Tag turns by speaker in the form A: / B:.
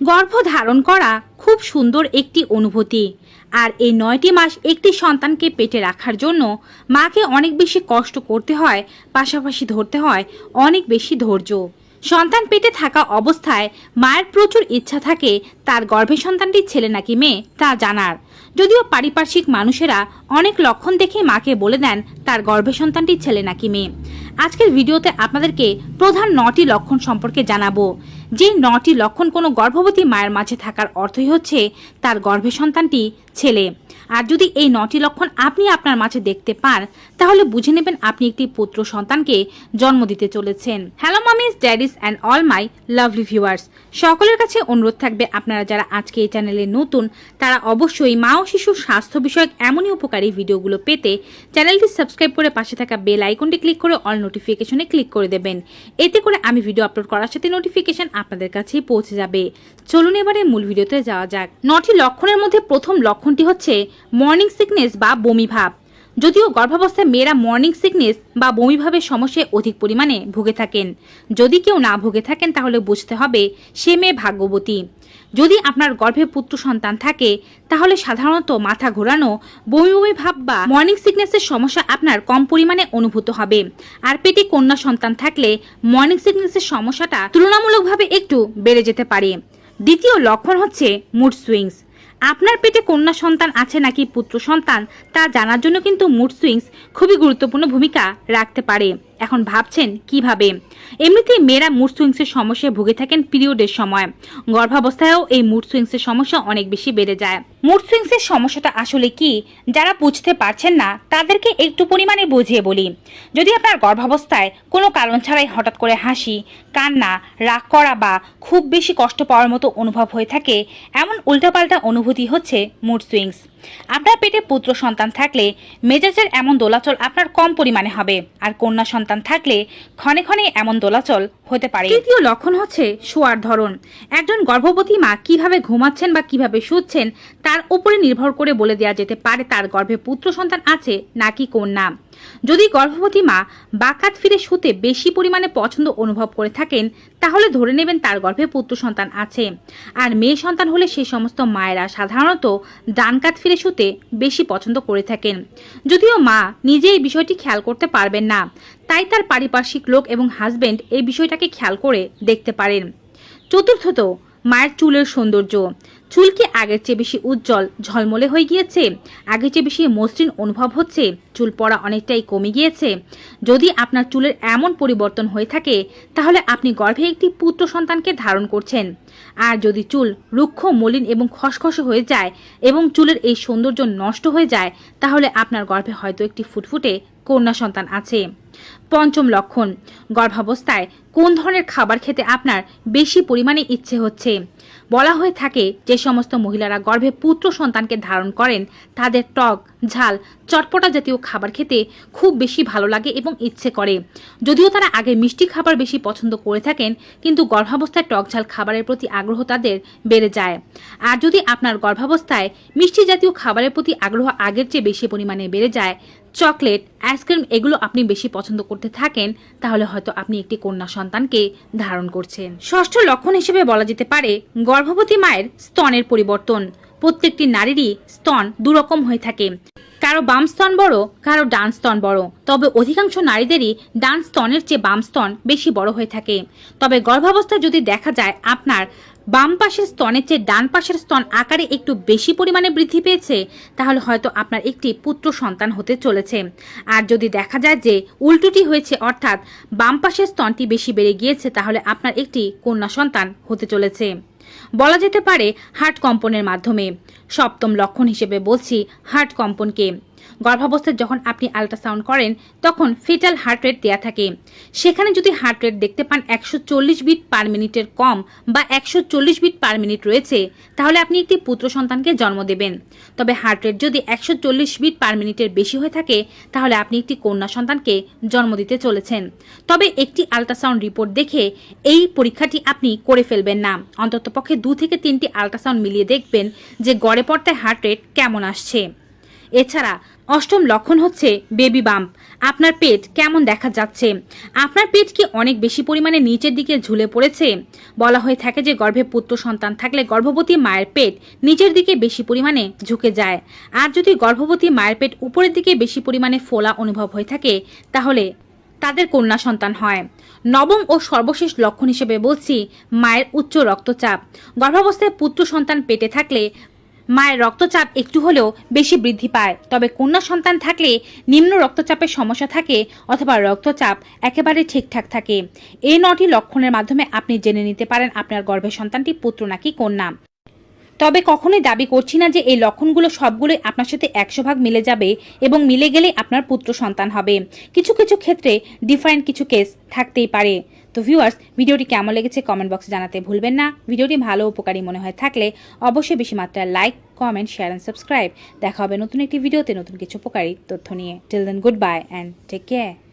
A: গর্ভধারণ করা খুব সুন্দর একটি অনুভূতি। আর এই নয়টি মাস একটি সন্তানকে পেটে রাখার জন্য মাকে অনেক বেশি কষ্ট করতে হয়, পাশাপাশি ধরতে হয় অনেক বেশি ধৈর্য। সন্তান পেটে থাকা অবস্থায় মায়ের প্রচুর ইচ্ছা থাকে, তার গর্ভে সন্তানটি ছেলে নাকি মেয়ে, তা জানার। যদিও পারিপার্শ্বিক মানুষেরা অনেক লক্ষণ দেখে মাকে বলে দেন, তার গর্ভে সন্তানটি ছেলে নাকি মেয়ে। আজকের ভিডিওতে আপনাদেরকে প্রধান নটি লক্ষণ সম্পর্কে জানাব। যে নটি লক্ষণ কোনো গর্ভবতী মায়ের মাঝে থাকার অর্থই হচ্ছে, তার গর্ভে সন্তানটি ছেলে। আর যদি এই নটি লক্ষণ আপনি আপনার মাঝে দেখতে পান, তাহলে বুঝে নেবেন আপনি একটি পুত্র সন্তানকে জন্ম দিতে চলেছেন। Hello mummies daddies and all my lovely viewers সকলের কাছে অনুরোধ থাকবে আপনারা যারা আজকে এই চ্যানেলে নতুন, তারা অবশ্যই মা ও শিশুর স্বাস্থ্য বিষয়ক এমনই উপকারী ভিডিওগুলো পেতে চ্যানেলটি সাবস্ক্রাইব করে পাশে থাকা বেল আইকনটি ক্লিক করে অল নোটিফিকেশনে ক্লিক করে দেবেন। এতে করে আমি ভিডিও আপলোড করার সাথে নোটিফিকেশন আপনাদের কাছেই পৌঁছে যাবে। চলুন এবারে মূল ভিডিওতে যাওয়া যাক। নটি লক্ষণের মধ্যে প্রথম লক্ষণটি হচ্ছে মর্নিং সিকনেস বা বমি ভাব। যদিও গর্ভাবস্থায় মেয়েরা মর্নিং সিকনেস বা বমিভাবের সমস্যায় অধিক পরিমাণে ভুগে থাকেন। যদি কেউ না ভুগে থাকেন, তাহলে বুঝতে হবে সে মেয়ে ভাগ্যবতী। যদি আপনার গর্ভে পুত্র সন্তান থাকে, তাহলে সাধারণত মাথা ঘোরানো, বমি বমি ভাব বা মর্নিং সিকনেসের সমস্যা আপনার কম পরিমাণে অনুভূত হবে। আর পেটে কন্যা সন্তান থাকলে মর্নিং সিকনেসের সমস্যাটা তুলনামূলকভাবে একটু বেড়ে যেতে পারে। দ্বিতীয় লক্ষণ হচ্ছে মুড সুইংস আপনার পেটে কন্যা সন্তান আছে নাকি পুত্র সন্তান, তা জানার জন্য কিন্তু মুড সুইংস খুবই গুরুত্বপূর্ণ ভূমিকা রাখতে পারে। এখন ভাবছেন কীভাবে? এমনিতেই মেয়েরা মুড সুইংসের সমস্যায় ভুগে থাকেন পিরিয়ডের সময়। গর্ভাবস্থায়ও এই মুড সুইংসের সমস্যা অনেক বেশি বেড়ে যায়। মুড সুইংসের সমস্যাটা আসলে কি? যারা বুঝতে পারছেন না, তাদেরকে একটু পরিমাণে বুঝিয়ে বলি। যদি আপনার গর্ভাবস্থায় কোনো কারণ ছাড়াই হঠাৎ করে হাসি, কান্না, রাগ করা বা খুব বেশি কষ্ট পাওয়ার মতো অনুভব হয়ে থাকে, এমন উল্টাপাল্টা অনুভূতি হচ্ছে মুড সুইংস। আপনার পেটে পুত্র সন্তান থাকলে মেজাজের এমন দোলাচল আপনার কম পরিমাণে হবে। আর কন্যা সন্তান থাকলে ক্ষণে ক্ষণে এমন দোলাচল হতে পারে। তৃতীয় লক্ষণ হচ্ছে শোয়ার ধরন। একজন গর্ভবতী মা কীভাবে ঘুমাচ্ছেন বা কীভাবে শুচ্ছেন তার উপরে নির্ভর করে বলে দেওয়া যেতে পারে তার গর্ভে পুত্র সন্তান আছে নাকি কন্যা। যদি গর্ভবতী মা বাকাত ফিরে শুতে বেশি পরিমাণে পছন্দ অনুভব করে থাকেন, তাহলে ধরে নেবেন তার গর্ভে পুত্র সন্তান আছে। আর মেয়ে সন্তান হলে সেই সমস্ত মায়েরা সাধারণত ডান কাত ফিরে শুতে বেশি পছন্দ করে থাকেন। যদিও মা নিজে এই বিষয়টি খেয়াল করতে পারবেন না, তাই তার পারিপার্শ্বিক লোক এবং হাজবেন্ড এই বিষয়টাকে খেয়াল করে দেখতে পারেন। চতুর্থত মায়ের চুলের সৌন্দর্য। চুল কি আগের চেয়ে বেশি উজ্জ্বল, ঝলমলে হয়ে গিয়েছে? আগের চেয়ে বেশি মসৃণ অনুভব হচ্ছে? চুল পড়া অনেকটাই কমে গিয়েছে। যদি আপনার চুলের এমন পরিবর্তন হয়ে থাকে, তাহলে আপনি গর্ভে একটি পুত্র সন্তানকে ধারণ করছেন। আর যদি চুল রুক্ষ, মলিন এবং খসখসে হয়ে যায় এবং চুলের এই সৌন্দর্য নষ্ট হয়ে যায়, তাহলে আপনার গর্ভে হয়তো একটি ফুটফুটে কন্যা সন্তান আছে। পঞ্চম লক্ষণ, গর্ভাবস্থায় কোন ধরনের খাবার খেতে আপনার বেশি পরিমাণে ইচ্ছে হচ্ছে? বলা হয়ে থাকে যে সমস্ত মহিলারা গর্ভে পুত্র সন্তানকে ধারণ করেন, তাদের টক, ঝাল, চটপটা জাতীয় খাবার খেতে খুব বেশি ভালো লাগে এবং ইচ্ছে করে। যদিও তারা আগে মিষ্টি খাবার বেশি পছন্দ করে থাকেন, কিন্তু গর্ভাবস্থায় টক, ঝাল খাবারের প্রতি আগ্রহ তাদের বেড়ে যায়। আর যদি আপনার গর্ভাবস্থায় মিষ্টি জাতীয় খাবারের প্রতি আগ্রহ আগের চেয়ে বেশি পরিমাণে বেড়ে যায় চকলেট, আইসক্রিম এগুলো আপনি বেশি পছন্দ করতে থাকেন, তাহলে হয়তো আপনি একটি কন্যা সন্তানকে ধারণ করছেন। ষষ্ঠ লক্ষণ হিসেবে বলা যেতে পারে গর্ভবতী মায়ের স্তনের পরিবর্তন। প্রত্যেকটি নারীরই স্তন দুরকম হয়ে থাকে। কারও বাম স্তন বড়, কারও ডান স্তন বড়। তবে অধিকাংশ নারীদেরই ডান স্তনের চেয়ে বাম স্তন বেশি বড় হয়ে থাকে। তবে গর্ভাবস্থায় যদি দেখা যায়, আপনার বাম পাশের স্তনের চেয়ে ডান পাশের স্তন আকারে একটু বেশি পরিমাণে বৃদ্ধি পেয়েছে, তাহলে হয়তো আপনার একটি পুত্র সন্তান হতে চলেছে। আর যদি দেখা যায় যে উল্টোটি হয়েছে, অর্থাৎ বাম পাশের স্তনটি বেশি বেড়ে গিয়েছে, তাহলে আপনার একটি কন্যা সন্তান হতে চলেছে। বলা যেতে পারে হার্ট কম্পনের মাধ্যমে। সপ্তম লক্ষণ হিসেবে বলছি হার্ট কম্পনকে। গর্ভাবস্থায় যখন আপনি আল্ট্রাসাউন্ড করেন, তখন ফিটাল হার্ট রেট দেওয়া থাকে। সেখানে যদি হার্ট রেট দেখতে পান একশো চল্লিশ বিট পার মিনিটের কম বা একশো চল্লিশ বিট পার মিনিট রয়েছে, তাহলে আপনি একটি পুত্র সন্তানকে জন্ম দেবেন। তবে হার্ট রেট যদি একশো চল্লিশ বিট পার মিনিটের বেশি হয়ে থাকে, তাহলে আপনি একটি কন্যা সন্তানকে জন্ম দিতে চলেছেন। তবে একটি আল্ট্রাসাউন্ড রিপোর্ট দেখে এই পরীক্ষাটি আপনি করে ফেলবেন না। অন্ততপক্ষে দু থেকে তিনটি আল্ট্রাসাউন্ড মিলিয়ে দেখবেন যে গড়ে পর্দায় হার্ট রেট কেমন আসছে। এছাড়া অষ্টম লক্ষণ হচ্ছে বেবি বাম্প আপনার পেট কেমন দেখা যাচ্ছে? আপনার পেট কি অনেক বেশি পরিমাণে নিচের দিকে ঝুলে পড়েছে? বলা হয়ে থাকে যে গর্ভে পুত্র সন্তান থাকলে গর্ভবতী মায়ের পেট নিচের দিকে বেশি পরিমাণে ঝুঁকে যায়। আর যদি গর্ভবতী মায়ের পেট উপরের দিকে বেশি পরিমাণে ফোলা অনুভব হয়ে থাকে, তাহলে তাদের কন্যা সন্তান হয়। নবম ও সর্বশেষ লক্ষণ হিসেবে বলছি মায়ের উচ্চ রক্তচাপ। গর্ভাবস্থায় পুত্র সন্তান পেটে থাকলে মায়ের রক্তচাপ একটু হলেও বেশি বৃদ্ধি পায়। তবে কন্যা সন্তান থাকলে নিম্ন রক্তচাপের সমস্যা থাকে অথবা রক্তচাপ একেবারে ঠিকঠাক থাকে। এই নটি লক্ষণের মাধ্যমে আপনি জেনে নিতে পারেন আপনার গর্ভের সন্তানটি পুত্র নাকি কন্যা। তবে কখনোই দাবি করছি না যে এই লক্ষণগুলো সবগুলোই আপনার সাথে একশো ভাগ মিলে যাবে এবং মিলে গেলে আপনার পুত্র সন্তান হবে। কিছু কিছু ক্ষেত্রে ডিফারেন্ট কিছু কেস থাকতেই পারে। তো ভিউয়ার্স ভিডিওটি কেমন লেগেছে কমেন্ট বক্সে জানাতে ভুলবেন না। ভিডিওটি ভালো উপকারী মনে হয় থাকলে অবশ্যই বেশি মাত্রায় like comment share and subscribe দেখা হবে নতুন একটি ভিডিওতে নতুন কিছু উপকারী তথ্য নিয়ে। Till then good bye and take care